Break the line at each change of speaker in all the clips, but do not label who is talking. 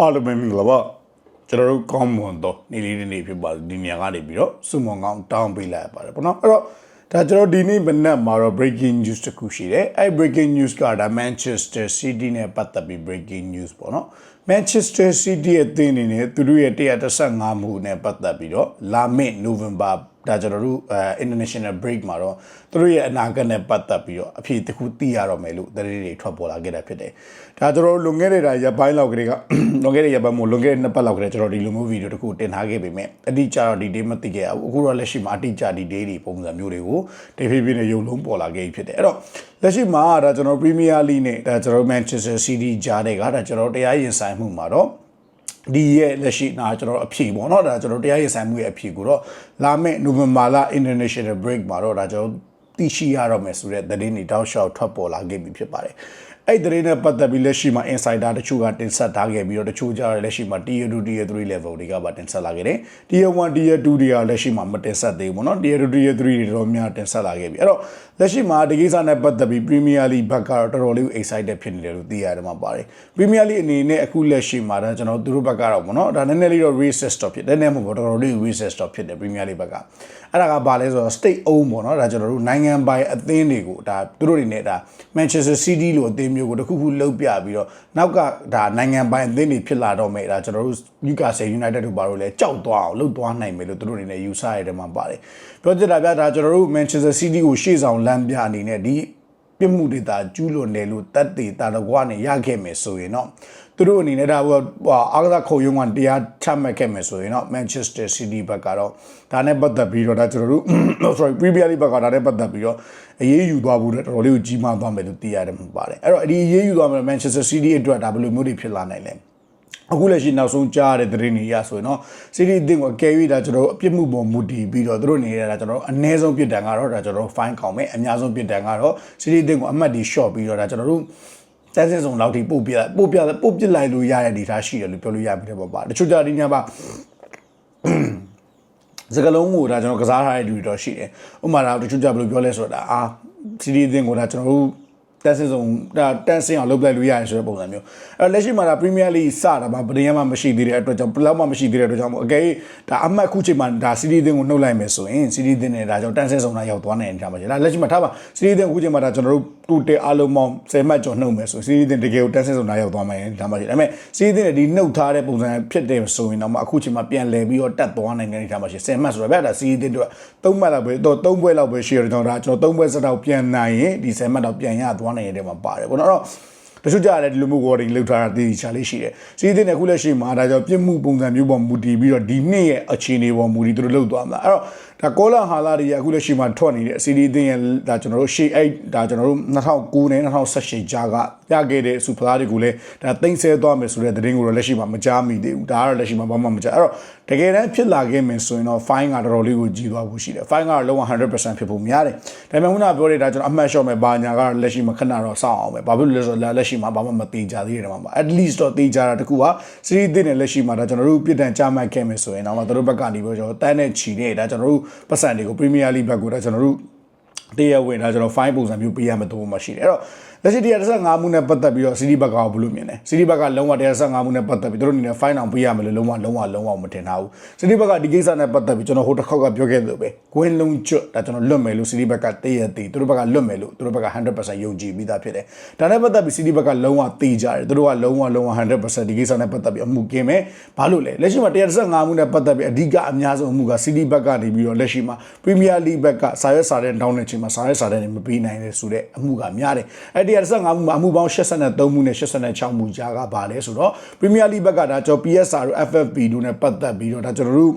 အားလုံးပဲမင်္ဂလာပါကျွန်တော်တို့ကောင်းမွန်တော့နေ့လေးနေ့ဖြစ်ပါဒီနေရာကနေပြီးတော့စုမွန်ကောင်းတောင်းပေးလိုက်ရပါတယ်ပေါ့နော်အဲ့တော့ဒါကျွန်တော်ဒီနေ့မနက်မှာတော့ breaking news တစ်ခုရှိတယ်အဲ့ breaking news ကဒါ Manchester City နဲ့ပတ်သက်ပြီး breaking news ပေါ့နော် Manchester City ရဲ့အသင်းအနေနဲ့သူတို့ရဲ့135မှုနဲ့ပတ်သက်ပြီးတော့လာမယ့် November ဒါကျွန်တော်တို့အဲ international break မှာတော့သူတို့ရဲ့အနာဂတ်နဲ့ပတ်သက်ပြီးတော့အဖြေတစ်ခုသိရတော့မယ်လို့သတင်းတွေထွက်ပေါ်လာခဲ့တာဖြစ်တယ်။ဒါကျွန်တော်တို့လွန်ခဲ့တဲ့ဒါရပ်ပိုင်းလောက်ကလေးကလွန်ခဲ့တဲ့ရပ်ပိုင်းမို့လွန်ခဲ့တဲ့နှစ်ပတ်လောက်ကလေးကျွန်တော်ဒီလိုမျိုးဗီဒီယိုတစ်ခုတင်ထားခဲ့ပေမဲ့အတိအကျတော့ဒီ day မသိခဲ့ရဘူး။အခုတော့လက်ရှိမှာအတိအကျဒီ day တွေပုံစံမျိုးတွေကိုတဖြည်းဖြည်းနဲ့ရုံလုံးပေါ်လာခဲ့ပြီဖြစ်တယ်။အဲ့တော့လက်ရှိမှာဒါကျွန်တော် Premier League နဲ့ဒါကျွန်တော် Manchester City ကြားတဲ့ကဒါကျွန်တော်တရားရင်ဆိုင်မှုမှာတော့ ဒီရဲ့လက်ရှိနာကျွန်တော်အဖြေပေါ့เนาะဒါကျွန်တော်တရားရင်ဆိုင်မှုရဲ့အဖြေကိုတော့လာမယ့်နိုဝင်ဘာလ international break မှာတော့ဒါကျွန်တော်သိရှိရတော့မယ်ဆိုတဲ့သတင်းတွေတောက်လျှောက်ထွက်ပေါ်လာခဲ့ပြီဖြစ်ပါတယ် အဲ့ဒီသတင်းနဲ့ပတ်သက်ပြီးလက်ရှိမှာ insider တချို့ကတင်ဆက်ထားခဲ့ပြီးတော့တချို့ကြတော့လက်ရှိမှာ tier 2 tier 3 level တွေကပါတင်ဆက်လာခဲ့တယ် tier 1 tier 2တွေကလက်ရှိမှာမတင်ဆက်သေးဘူးပေါ့နော် tier 2 tier 3တွေတော့များတင်ဆက်လာခဲ့ပြီအဲ့တော့လက်ရှိမှာဒီကိစ္စနဲ့ပတ်သက်ပြီး Premier League ဘက်ကတော့တော်တော်လေး excited ဖြစ်နေတယ်လို့သိရတယ်မှာပါတယ် Premier League အနေနဲ့အခုလက်ရှိမှာဒါကျွန်တော်တို့ဘက်ကတော့ပေါ့နော်ဒါနည်းနည်းလေးတော့ racist တော့ဖြစ်တယ်နည်းနည်းမဟုတ်တော်တော်လေး racist တော့ဖြစ်တယ် Premier League ဘက်က အဲ့ဒါကဘာလဲဆိုတော့ state owned ပေါ့နော်ဒါကျွန်တော်တို့နိုင်ငံပိုင်အသင်းတွေကိုဒါသူတို့တွေနဲ့ဒါ Manchester City လို့အသင်းမျိုးကိုတခုခုလှုပ်ပြပြီးတော့နောက်ကဒါနိုင်ငံပိုင်အသင်းတွေဖြစ်လာတော့မယ်ဒါကျွန်တော်တို့ Newcastle United တို့ဘာလို့လဲကြောက်သွားအောင်လှုပ်သွားနိုင်မယ်လို့သူတို့အနေနဲ့ယူဆရတဲ့မှာပါတယ်ပြောချင်တာပြဒါကျွန်တော်တို့ Manchester City ကိုရှေ့ဆောင်လမ်းပြအနေနဲ့ဒီ ပြစ်မှုတွေတာကျူးလွန်တယ်လို့တက်တည်တာတော့ကွာနဲ့ရခဲ့မယ်ဆိုရင်တော့သူတို့အနေနဲ့ဒါဟိုအားကစားခုံရုံးကတရားချမှတ်ခဲ့မယ်ဆိုရင်တော့ Manchester City ဘက်ကတော့ဒါနဲ့ပတ်သက်ပြီးတော့ဒါကျွန်တော်တို့ sorry Premier League ဘက်ကဒါနဲ့ပတ်သက်ပြီးတော့အရေးယူသွားဖို့တော်တော်လေးကိုကြီးမားသွားမယ်လို့သိရတယ်မှာပါတယ်အဲ့တော့ဒီအရေးယူသွားမယ် Manchester City အတွက်ဒါဘယ်လိုမျိုးတွေဖြစ်လာနိုင်လဲ အခုလက်ရှိနောက်ဆုံးကြားရတဲ့သတင်းတွေအရဆိုရင်တော့စီးရီးအသင်းကိုအကယ်၍ဒါကျွန်တော်တို့အပြစ်မှုပေါ်မူတည်ပြီးတော့သူတို့နေရတာကျွန်တော်တို့အနည်းဆုံးပြစ်ဒဏ်ကတော့ဒါကျွန်တော်တို့ fine ကောင်းမယ်အများဆုံးပြစ်ဒဏ်ကတော့စီးရီးအသင်းကိုအမှတ်ဒီ short ပြီးတော့ဒါကျွန်တော်တို့တန်းစင်စုံလောက်ထိပို့ပြပို့ပြပို့ပြလိုက်လို့ရတဲ့ဒီထားရှိတယ်လို့ပြောလို့ရပြီတဲ့ပေါ့ပါတချို့ကြဒီညမှာစကလုံးကိုဒါကျွန်တော်ကစားထားတဲ့လူတွေတော့ရှိတယ်ဥပမာဒါတချို့ကြဘယ်လိုပြောလဲဆိုတော့ဒါအာစီးရီးအသင်းကိုဒါကျွန်တော်တို့ တန်းစင်စုံဒါတန်းစင်အောင်လုပ်လိုက်လို့ရတယ်ဆိုတဲ့ပုံစံမျိုးအဲလက်ရှိမှာဒါ Premier League စတာမှာဗဒင်းရမှမရှိသေးတဲ့အတွက်ကြောင့်ဘလောက်မှမရှိသေးတဲ့အတွက်ကြောင့်မို့အကယ်ဒါအမှတ်ခုချိန်မှာဒါစီးရီးအသင်းကိုနှုတ်လိုက်မယ်ဆိုရင်စီးရီးအသင်းနဲ့ဒါကြောင့်တန်းစင်စုံတာရောက်သွားနိုင်တယ်ဒါမှရှိဒါလက်ရှိမှာထားပါစီးရီးအသင်းအခုချိန်မှာဒါကျွန်တော်တို့တူတဲအလုံးပေါင်း10မှတ်ကျော်နှုတ်မယ်ဆိုစီးရီးအသင်းတကယ်ကိုတန်းစင်စုံတာရောက်သွားမယ်ဒါမှရှိဒါပေမဲ့စီးရီးအသင်းနဲ့ဒီနှုတ်ထားတဲ့ပုံစံဖြစ်တယ်ဆိုရင်တော့မှအခုချိန်မှာပြန်လဲပြီးတော့တက်သွားနိုင်တဲ့ဒါမှရှိ10မှတ်ဆိုတော့ဗျာဒါစီးရီးအသင်းတို့3မှတ်လောက်ပဲတော့3ပွဲလောက်ပဲရှိရတဲ့ကြောင့်ဒါကျွန်တော်3ပွဲစတော့ပြန်နိုင်ရင်ဒီ10မှတ်တော့ပြန်ရသွားနိုင်တဲ့မှာပါတယ်ပေါ့နော်အဲ့တော့တချို့ကြရတယ်ဒီလိုမျိုး wording လောက်ထားတာတည်ချာလေးရှိတယ်။စီးတဲ့ခုလက်ရှိမှာဒါကြောင့်ပြစ်မှုပုံစံမျိုးပေါ်မူတည်ပြီးတော့ဒီနှစ်ရဲ့အခြေအနေပေါ်မူတည်သူတို့လောက်သွားမှာ။အဲ့တော့ဒါကောလာဟာလာတွေအခုလက်ရှိမှာထွက်နေတဲ့စီးဒီအသင်းရဲ့ဒါကျွန်တော်တို့ရှေ့အိတ်ဒါကျွန်တော်တို့2009နဲ့2018ကြားကရခဲ့တဲ့စူဖလားတွေကိုလည်းဒါသိမ့်ဆဲသွားမယ်ဆိုတဲ့သတင်းကိုတော့လက်ရှိမှာမကြားမိသေးဘူး။ဒါကတော့လက်ရှိမှာဘာမှမကြား။အဲ့တော့တကယ်တမ်းဖြစ်လာခဲ့မယ်ဆိုရင်တော့ fine ကတော်တော်လေးကိုကြီးသွားဖို့ရှိတယ်။ fine ကတော့လုံးဝ100%ဖြစ်ဖို့များတယ်။ဒါပေမဲ့ခုနပြောတဲ့ဒါကျွန်တော်အမှတ်လျှော့မယ်ဘာညာကတော့လက်ရှိမှာခဏတော့စောင့်အောင်ပဲ။ဘာဖြစ်လို့လဲဆိုတော့လက်ရှိမှာဘာမှမသိကြသေးတယ်မှာပါ at least တော့သိကြတာတခုကစီးရီးသစ်နဲ့လက်ရှိမှာဒါကျွန်တော်တို့ပြည်တန်ကြမှတ်ခဲ့မယ်ဆိုရင်တော့တို့ဘက်ကနေပြီးတော့တန်းနဲ့ချီနေဒါကျွန်တော်တို့ပတ်စံတွေကို Premier League ဘက်ကိုဒါကျွန်တော်တို့တရားဝင်ဒါကျွန်တော် fine ပုံစံမျိုးပေးရမယ်တော့မှရှိတယ်အဲ့တော့ လက်ရှိ135မှုနဲ့ပတ်သက်ပြီးတော့စီးရီးဘက်ကဘယ်လိုမြင်လဲစီးရီးဘက်ကလုံးဝ135မှုနဲ့ပတ်သက်ပြီးတို့အနေနဲ့ fine အောင်ပေးရမယ်လို့လုံးဝလုံးဝလုံးဝမထင်ထားဘူးစီးရီးဘက်ကဒီကိစ္စနဲ့ပတ်သက်ပြီးကျွန်တော်ဟိုတစ်ခေါက်ကပြောခဲ့သလိုပဲဂွင်းလုံးကျွတ်ဒါကျွန်တော်လွတ်မယ်လို့စီးရီးဘက်ကတည့်ရတည်တို့ဘက်ကလွတ်မယ်လို့တို့ဘက်က100%ယုံကြည်ပြီးသားဖြစ်တယ်ဒါနဲ့ပတ်သက်ပြီးစီးရီးဘက်ကလုံးဝသိကြတယ်တို့ကလုံးဝလုံးဝ100%ဒီကိစ္စနဲ့ပတ်သက်ပြီးအမှုကင်းမယ်ဘာလို့လဲလက်ရှိမှာ135မှုနဲ့ပတ်သက်ပြီးအဓိကအများဆုံးအမှုကစီးရီးဘက်ကနေပြီးတော့လက်ရှိမှာ Premier League ဘက်ကစာရွက်စာတမ်းတောင်းတဲ့ချိန်မှာစာရွက်စာတမ်းတွေမပေးနိုင်တဲ့ဆိုတဲ့အမှုကများတယ်အဲ့ဒီ135မှုမှာအမှုပေါင်း83မှုနဲ့86မှုကြားကပါလဲဆိုတော့ Premier League ဘက်ကဒါကျွန်တော် PSR တို့ FFP တို့နဲ့ပတ်သက်ပြီးတော့ဒါကျွန်တော်တို့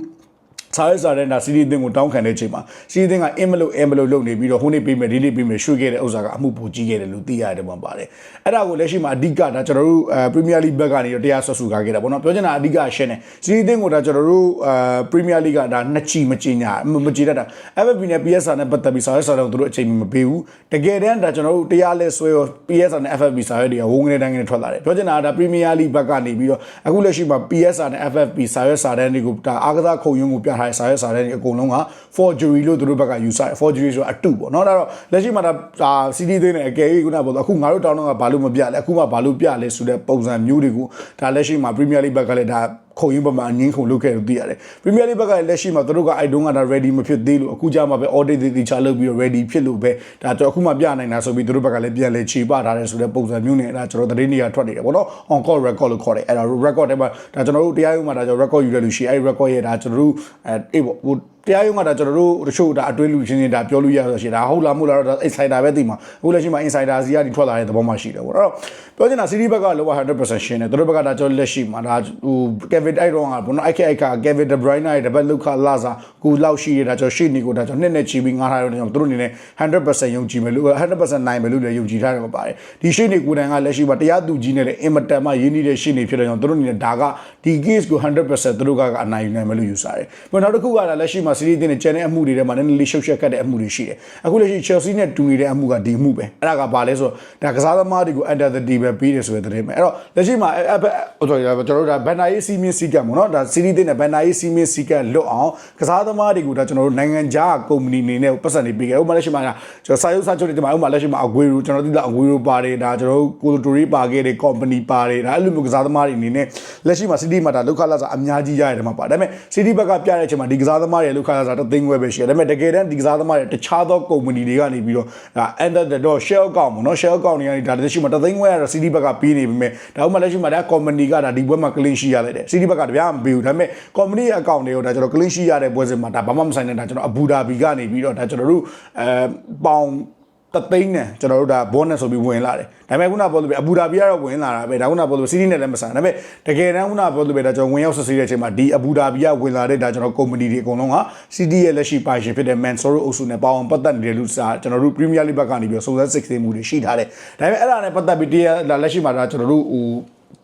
စားရစားတဲ့နာစီရီအသင်းကိုတောင်းခံတဲ့ချိန်မှာစီရီအသင်းကအင်မလို့အင်မလို့လုပ်နေပြီးတော့ဟိုနေ့ပေးမယ်ဒီနေ့ပေးမယ်ရွှေ့ခဲ့တဲ့ဥစ္စာကအမှုပူကြီးခဲ့တယ်လို့သိရတယ်မှာပါတယ်အဲ့ဒါကိုလက်ရှိမှာအဓိကဒါကျွန်တော်တို့အဲပရီးမီးယားလိဘက်ကနေတော့တရားဆွဆွကားခဲ့တာပေါ့နော်ပြောချင်တာအဓိကရှင်းတယ်စီရီအသင်းကိုဒါကျွန်တော်တို့အဲပရီးမီးယားလိကဒါနှစ်ချီမချင်ညာမချင်တတ်တာ FFP နဲ့ PSR နဲ့ပတ်သက်ပြီးစားရစားတော့သူတို့အချိန်မပေးဘူးတကယ်တမ်းဒါကျွန်တော်တို့တရားလဲဆွဲရော PSR နဲ့ FFP စားရတွေကဝုန်းကနေတိုင်းကနေထွက်လာတယ်ပြောချင်တာဒါပရီးမီးယားလိဘက်ကနေပြီးတော့အခုလက်ရှိမှာ PSR နဲ့ FFP စားရစားတဲ့တွေကိုဒါအားကစားခုံရုံးကိုပြထားတဲ့စာရွက်စာတမ်းတွေအကုန်လုံးက forgery လို့သူတို့ဘက်ကယူဆတယ် forgery ဆိုတာအတုပေါ့နော်ဒါတော့လက်ရှိမှာဒါဒါ CD သိနေအကယ်၍ခုနကပေါ့အခုငါတို့တောင်းတော့ကဘာလို့မပြလဲအခုမှဘာလို့ပြလဲဆိုတဲ့ပုံစံမျိုးတွေကိုဒါလက်ရှိမှာ Premier League ဘက်ကလည်းဒါ ခုံရင်းပမာအငင်းခုံလုပ်ခဲ့လို့သိရတယ်။ Premier League ဘက်ကလက်ရှိမှာသူတို့ကအိုက်တုံးကဒါ ready မဖြစ်သေးလို့အခုကြမှာပဲ audit တွေတေချာလုပ်ပြီးတော့ ready ဖြစ်လို့ပဲဒါကျွန်တော်အခုမှပြနိုင်တာဆိုပြီးသူတို့ဘက်ကလည်းပြန်လဲခြေပထားတယ်ဆိုတဲ့ပုံစံမျိုးနဲ့ဒါကျွန်တော်သတင်းတွေကထွက်နေတယ်ပေါ့နော် on call record လို့ခေါ်တယ်အဲ့ဒါ record ထဲမှာဒါကျွန်တော်တို့တရားရုံးမှာဒါကျွန်တော် record ယူရလို့ရှိရင်အဲ့ record ရဲ့ဒါကျွန်တော်တို့အဲအေးပေါ့ဟို တရားရုံးကဒါကျွန်တော်တို့တချို့ဒါအတွင်းလူချင်းချင်းဒါပြောလို့ရဆိုရှင်ဒါဟုတ်လားမဟုတ်လားတော့ insider ပဲသိမှာအခုလက်ရှိမှာ insider စီကဒီထွက်လာတဲ့သဘောမှရှိတယ်ပေါ့အဲ့တော့ပြောချင်တာ CD ဘက်ကလောက100%ရှင်းတယ်သူတို့ဘက်ကဒါကျွန်တော်လက်ရှိမှာဒါဟို Kevin အဲ့တော့ကဘုနော်အိုက်ခက်အိုက်က Kevin De Bruyne ရဲ့တပတ်လောက်ခလာစားကိုလောက်ရှိရတာကျွန်တော်ရှေ့နေကိုဒါကျွန်တော်နှစ်နဲ့ချီပြီးငားထားတယ်ကျွန်တော်တို့အနေနဲ့100%ယုံကြည်မယ်လို့100%နိုင်မယ်လို့လည်းယုံကြည်ထားတယ်မှာပါတယ်ဒီရှေ့နေကိုတိုင်ကလက်ရှိမှာတရားသူကြီးနဲ့လည်းအင်မတန်မှရင်းနှီးတဲ့ရှေ့နေဖြစ်တဲ့ကြောင့်တို့အနေနဲ့ဒါကဒီ case ကို100%သူတို့ကအနိုင်ယူနိုင်မယ်လို့ယူဆတယ်။ပြီးတော့နောက်တစ်ခုကလည်းလက်ရှိမှာ series တင်တဲ့ channel အမှုတွေထဲမှာနည်းနည်းလေးရှုပ်ရှက်ခတ်တဲ့အမှုတွေရှိတယ်။အခုလက်ရှိ Chelsea နဲ့တူနေတဲ့အမှုကဒီအမှုပဲ။အဲ့ဒါကဘာလဲဆိုတော့ဒါကစားသမားတွေကို under the table ပေးတယ်ဆိုတဲ့သတင်းပဲ။အဲ့တော့လက်ရှိမှာအဲ့ဟိုဆိုကျွန်တော်တို့ဒါဘန်နာရေးစီမင်းစီကတ်ပေါ့နော်။ဒါ series တင်တဲ့ဘန်နာရေးစီမင်းစီကတ်လွတ်အောင်ကစားသမားတွေကိုဒါကျွန်တော်တို့နိုင်ငံခြားကုမ္ပဏီအနေနဲ့ပတ်စံနေပေးခဲ့။ဥပမာလက်ရှိမှာကျွန်တော်စာရုပ်စာချုပ်တွေဒီမှာဥပမာလက်ရှိမှာအဂွေရိုကျွန်တော်သိတာအဂွေရိုပါတယ်ဒါကျွန်တော်တို့ကိုလိုတိုရီပါခဲ့တဲ့ company ပါတယ်ဒါအဲ့လိုမျိုးကစားသမားတွေအနေနဲ့လက်ရှိမှာ city မှာဒါလောက်ခလာစားအများကြီးရရတယ်မှာပါဒါပေမဲ့ city ဘက်ကပြတဲ့အချိန်မှာဒီကစားသမားတွေလောက်ခလာစားတသိန်းခွဲပဲရှိတယ်ဒါပေမဲ့တကယ်တမ်းဒီကစားသမားတွေတခြားသော company တွေကနေပြီးတော့ဒါ under the door shell account ပေါ့နော် shell account တွေကနေဒါလက်ရှိမှာတသိန်းခွဲရတော့ city ဘက်ကပေးနေပြီမဲ့ဒါဥပမာလက်ရှိမှာဒါ company ကဒါဒီဘွဲမှာ clean sheet ရလိုက်တယ် city ဘက်ကတပြားမပေးဘူးဒါပေမဲ့ company account တွေကိုဒါကျွန်တော် clean sheet ရတဲ့ပွဲစဉ်မှာဒါဘာမှမဆိုင်တဲ့ဒါကျွန်တော်အဘူဒါဘီကနေပြီးတော့ဒါကျွန်တော်တို့အဲပေါင် တသိန်းနဲ့ကျွန်တော်တို့ဒါ bonus ဆိုပြီးဝင်လာတယ်ဒါပေမဲ့ခုနပြောလို့ပဲအဘူဒါဘီကတော့ဝင်လာတာပဲဒါခုနပြောလို့စီးတီးနဲ့လည်းမဆန်ဒါပေမဲ့တကယ်တမ်းခုနပြောလို့ပဲဒါကျွန်တော်ဝင်ရောက်ဆက်စီးတဲ့အချိန်မှာဒီအဘူဒါဘီကဝင်လာတဲ့ဒါကျွန်တော်ကုမ္ပဏီတွေအကုန်လုံးကစီးတီးရဲ့လက်ရှိပိုင်ရှင်ဖြစ်တဲ့ Mansoro အုပ်စုနဲ့ပေါအောင်ပတ်သက်နေတယ်လို့စာကျွန်တော်တို့ Premier League ဘက်ကနေပြီးတော့စုံစမ်းစစ်ဆေးမှုတွေရှိထားတယ်ဒါပေမဲ့အဲ့ဒါနဲ့ပတ်သက်ပြီးတရားလက်ရှိမှာဒါကျွန်တော်တို့ဟို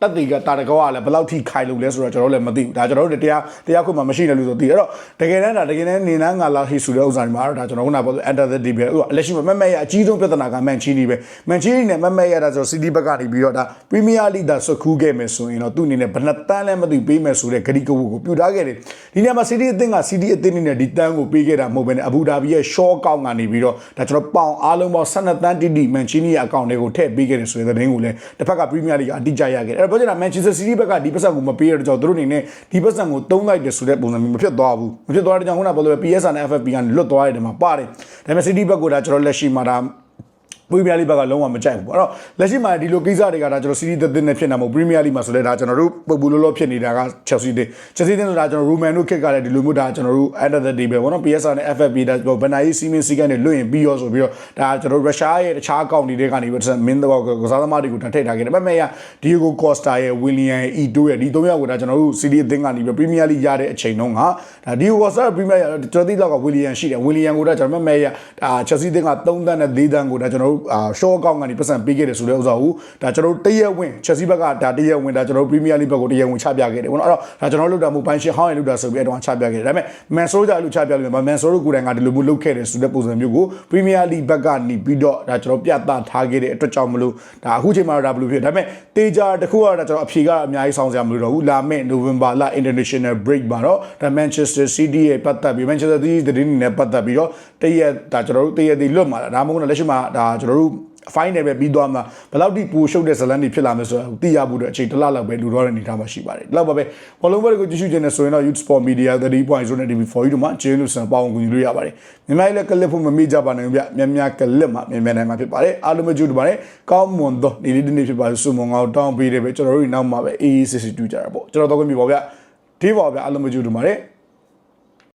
တက်တီကတာတကောကလည်းဘယ်လောက်ထိခိုင်လို့လဲဆိုတော့ကျွန်တော်တို့လည်းမသိဘူးဒါကျွန်တော်တို့တရားတရားခွင့်မှမရှိတယ်လို့ဆိုသိအဲ့တော့တကယ်တမ်းဒါတကယ်တမ်းနေနန်းငါလာဟီဆိုတဲ့ဥစ္စာတွေမှာတော့ဒါကျွန်တော်ခုနပြော under the deep ပဲဥလက်ရှိမှာမက်မက်ရအကြီးဆုံးပြဿနာကမန်ချီနီပဲမန်ချီနီနဲ့မက်မက်ရတာဆိုစီတီဘက်ကနေပြီးတော့ဒါ Premier League ဒါစခူးခဲ့မယ်ဆိုရင်တော့သူ့အနေနဲ့ဘယ်နှတန်းလဲမသိပေးမယ်ဆိုတဲ့ဂရီကဝုကိုပြူထားခဲ့တယ်ဒီနေရာမှာစီတီအသင်းကစီတီအသင်းနဲ့ဒီတန်းကိုပေးခဲ့တာမဟုတ်ဘဲနဲ့အဘူဒါဘီရဲ့ short ကောက်ကနေပြီးတော့ဒါကျွန်တော်ပေါင်အားလုံးပေါင်း12တန်းတိတိမန်ချီနီရဲ့အကောင့်တွေကိုထည့်ပေးခဲ့တယ်ဆိုတဲ့သတင်းကိုလည်းတစ်ဖက်က Premier League ကအတိအကျရခဲ့တယ်အဲ့တော့ပြောချင်တာ Manchester City ဘက်ကဒီပတ်စံကိုမပေးရတဲ့ကြောင့်သူတို့အနေနဲ့ဒီပတ်စံကိုတုံးလိုက်တယ်ဆိုတဲ့ပုံစံမျိုးမဖြစ်သွားဘူးမဖြစ်သွားတဲ့ကြောင့်ခုနကပြောလို့ PSR နဲ့ FFP ကနေလွတ်သွားတဲ့မှာပါတယ်ဒါပေမဲ့ City ဘက်ကဒါကျွန်တော်လက်ရှိမှာဒါ ပရီးမီးယားလိဘက်ကလုံးဝမကြိုက်ဘူးပေါ့အဲ့တော့လက်ရှိမှာဒီလိုကိစ္စတွေကဒါကျွန်တော်စီးရီးသက်သက်နဲ့ဖြစ်နေမှာပရီးမီးယားလိမှာဆိုလဲဒါကျွန်တော်တို့ပုတ်ဘူးလောလောဖြစ်နေတာက Chelsea တင် Chelsea တင်ဆိုတာကျွန်တော် Roman တို့ခက်ကလည်းဒီလိုမျိုးဒါကျွန်တော်တို့ under the table ပေါ့နော် PSR နဲ့ FFP ဒါဘန်နာယီစီမင်းစီကနေလွတ်ရင်ပြီးရောဆိုပြီးတော့ဒါကျွန်တော်ရုရှားရဲ့တခြားအကောင့်တွေကနေပြီးတော့မင်းတော့ကစားသမားတွေကိုထည့်ထားခဲ့တယ်။ဒါပေမဲ့ဒီယိုဂိုကော့စတာရဲ့ဝီလီယံရဲ့အီတိုရဲ့ဒီသုံးယောက်ကိုဒါကျွန်တော်တို့စီးရီးအသင်းကနေပြီးပရီးမီးယားလိရတဲ့အချိန်တုန်းကဒါဒီယိုဂိုကော့စတာပရီးမီးယားကျွန်တော်သိတော့ကဝီလီယံရှိတယ်ဝီလီယံကိုဒါကျွန်တော်မက်မဲရဒါ Chelsea အသင်းက3တန်းနဲ့4တန်းကိုဒါကျွန်တော်တို့အာ short အကောင့်ကနေပတ်စံပေးခဲ့တယ်ဆိုတဲ့ဥစ္စာကိုဒါကျွန်တော်တို့တရက်ဝင် Chelsea ဘက်ကဒါတရက်ဝင်ဒါကျွန်တော်တို့ Premier League ဘက်ကိုတရက်ဝင်ချပြခဲ့တယ်ဘောနော်အဲ့တော့ဒါကျွန်တော်တို့လုပ်တာမဟုတ်ပိုင်းရှင်းဟောင်းရလုပ်တာဆိုပြီးအဲ့တော့ချပြခဲ့တယ်ဒါပေမဲ့ Mansour ကြလို့ချပြလို့ Mansour ကိုယ်တိုင်ကဒီလိုမျိုးလုပ်ခဲ့တယ်ဆိုတဲ့ပုံစံမျိုးကို Premier League ဘက်ကနေပြီးတော့ဒါကျွန်တော်ပြသထားခဲ့တဲ့အတွက်ကြောင့်မလို့ဒါအခုချိန်မှာတော့ဒါဘယ်လိုဖြစ်ဒါပေမဲ့တေချာတခုကတော့ကျွန်တော်အဖြေကအများကြီးဆောင်းစရာမလိုတော့ဘူးလာမယ့် November လ International Break မှာတော့ဒါ Manchester City ရဲ့ပတ်သက်ပြီး Manchester City သတင်းတွေနဲ့ပတ်သက်ပြီးတော့တရက်ဒါကျွန်တော်တို့တရက်ဒီလွတ်မှာဒါမှမဟုတ်လက်ရှိမှာဒါကျွန်တော်တို့ final ပဲပြီးသွားမှာဘယ်လောက်ထိပိုရှုပ်တဲ့ဇလန်တွေဖြစ်လာမလဲဆိုတော့သိရဖို့အတွက်အချိန်တစ်လလောက်ပဲလူတော့တဲ့အနေထားမှာရှိပါတယ်ဒီလောက်ပါပဲဘောလုံးဘက်ကိုကြည့်ရှုခြင်းနဲ့ဆိုရင်တော့ Youth Sport Media 30.0နဲ့ TV4 တို့မှာကျေးဇူးဆန်ပေါင်းကူညီလို့ရပါတယ်မြန်မာလည်းကလစ်ဖို့မမေ့ကြပါနဲ့ဗျမြန်မြန်ကလစ်မှာမြန်မြန်နိုင်မှာဖြစ်ပါတယ်အားလုံးမကြည့်တူပါတယ်ကောင်းမွန်သောဒီလေးဒီနေ့ဖြစ်ပါစုံမငေါတောင်းပေးတယ်ပဲကျွန်တော်တို့နောက်မှာပဲအေးအေးစစ်စစ်တူကြတာပေါ့ကျွန်တော်တော့ခွင့်ပြပါဗျဒီပါဗျအားလုံးမကြည့်တူပါတယ်